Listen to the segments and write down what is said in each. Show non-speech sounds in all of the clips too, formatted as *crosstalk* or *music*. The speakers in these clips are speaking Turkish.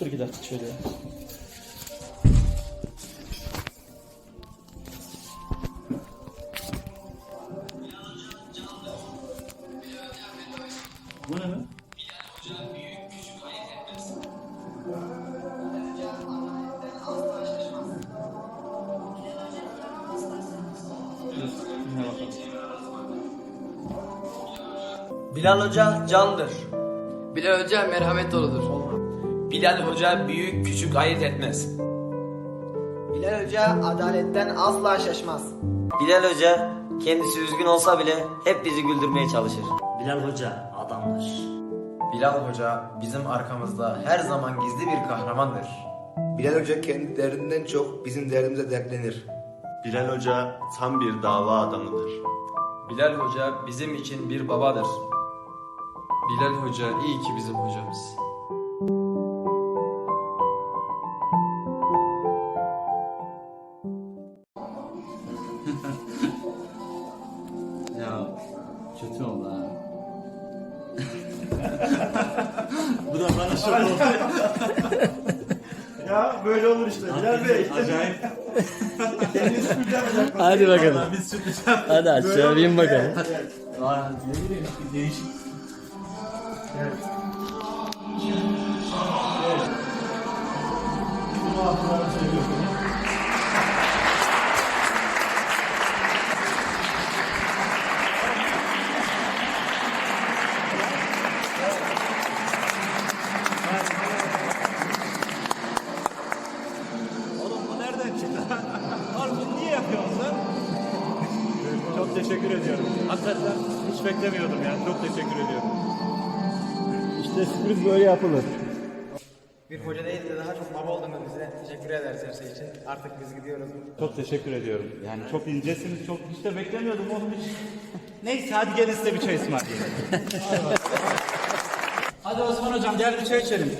Otur iki dakika şöyle. Bu ne. Bilal Hoca candır. Bilal Hoca merhamet doludur. Bilal Hoca büyük küçük ayırt etmez. Bilal Hoca adaletten asla şaşmaz. Bilal Hoca kendisi üzgün olsa bile hep bizi güldürmeye çalışır. Bilal Hoca adamdır. Bilal Hoca bizim arkamızda her zaman gizli bir kahramandır. Bilal Hoca kendi derdinden çok bizim derdimize dertlenir. Bilal Hoca tam bir dava adamıdır. Bilal Hoca bizim için bir babadır. Bilal Hoca iyi ki bizim hocamız. Kötü oldu ha. *laughs* Bu da bana şok oldu. Ya böyle olur işte Bilal Bey. Acayip. Hadi bakalım. Vallahi Biz yaptık. Hadi aşağı bin bakalım. Aa, ne bileyim değişik. Evet. Evet. Çok teşekkür ediyorum. Hakikaten hiç beklemiyordum yani. Çok teşekkür ediyorum. İşte sürpriz böyle yapılır. Bir hoca değil de daha çok baba oldunuz bize. Teşekkür ederiz her şey için. Artık biz gidiyoruz. Çok teşekkür ediyorum. Yani çok incesiniz. Çok hiç de beklemiyordum oğlum hiç. *laughs* Neyse hadi gelin size bir çay ısmarlayayım. *laughs* hadi Osman hocam gel bir çay içelim.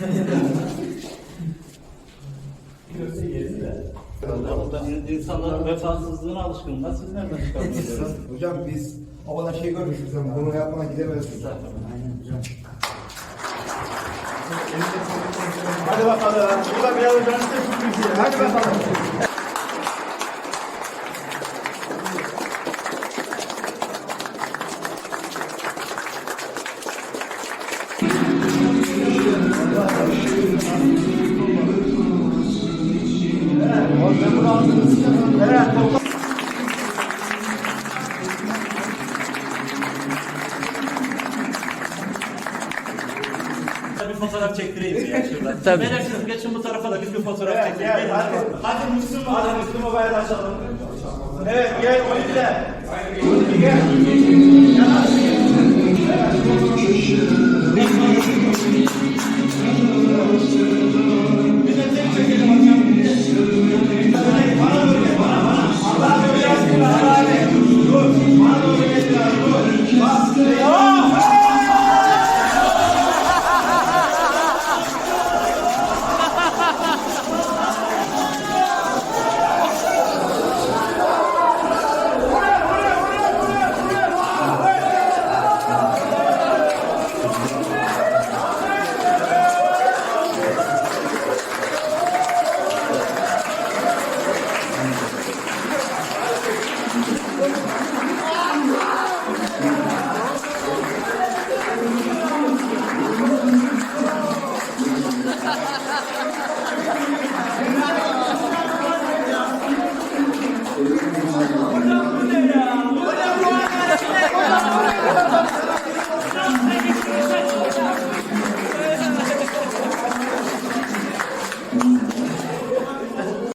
*laughs* İnsanların vefasızlığına alışkınlar. Siz nereden çıkardınız? *laughs* Hocam biz o kadar şey görmüşüz ama bunu yapmana gidemezdik. Hadi bakalım. Bu da Bilal Hoca'nın size sürprizi. Hadi bakalım. Bir fotoğraf çektireyim ya *laughs* şuradan. Tabii. Beyler geçin bu tarafa da biz bir fotoğraf çektirelim. Gelin, hadi. Hadi Müslüm Hadi Müslüm da açalım. Evet gel. Olivier gel. Gel.